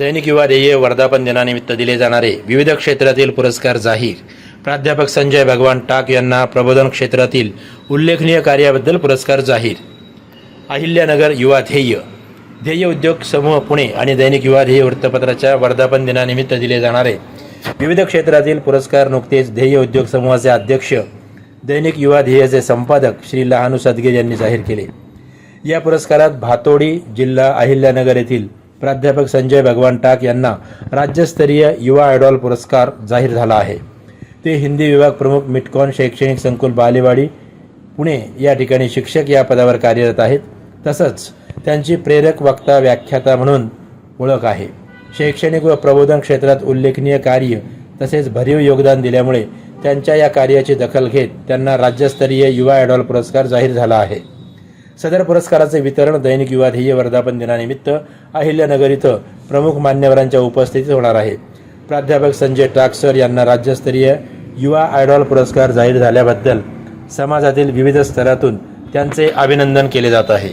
दैनिक युवा ध्येय वर्धापन दिनानिमित्त दिले जाणारे विविध क्षेत्रातील पुरस्कार जाहीर. प्राध्यापक संजय भगवान टाक यांना प्रबोधन क्षेत्रातील उल्लेखनीय कार्याबद्दल पुरस्कार जाहीर. अहिल्यानगर युवा ध्येय. ध्येय उद्योग समूह पुणे आणि दैनिक युवा ध्येय वृत्तपत्राच्या वर्धापन दिनानिमित्त दिले जाणारे विविध क्षेत्रातील पुरस्कार नुकतेच ध्येय उद्योग समूहाचे अध्यक्ष दैनिक युवा ध्येयाचे संपादक श्री लहानू सदगीर यांनी जाहीर केले. या पुरस्कारात भातोडी जिल्हा अहिल्यानगर येथील प्राध्यापक संजय भगवान टाक यांना राज्यस्तरीय युवा आयडॉल पुरस्कार जाहीर झाला आहे. ते हिंदी विभाग प्रमुख मिटकॉन शैक्षणिक संकुल बालेवाडी पुणे या ठिकाणी शिक्षक या पदावर कार्यरत आहेत. तसंच त्यांची प्रेरक वक्ता व्याख्याता म्हणून ओळख आहे. शैक्षणिक व प्रबोधन क्षेत्रात उल्लेखनीय कार्य तसेच भरीव योगदान दिल्यामुळे त्यांच्या या कार्याची दखल घेत त्यांना राज्यस्तरीय युवा आयडॉल पुरस्कार जाहीर झाला आहे. सदर पुरस्काराचे वितरण दैनिक युवा ध्येय वर्धापन दिनानिमित्त अहिल्यानगर इथं प्रमुख मान्यवरांच्या उपस्थितीत होणार आहे. प्राध्यापक संजय टाकसर यांना राज्यस्तरीय युवा आयडॉल पुरस्कार जाहीर झाल्याबद्दल समाजातील विविध स्तरातून त्यांचे अभिनंदन केले जात आहे.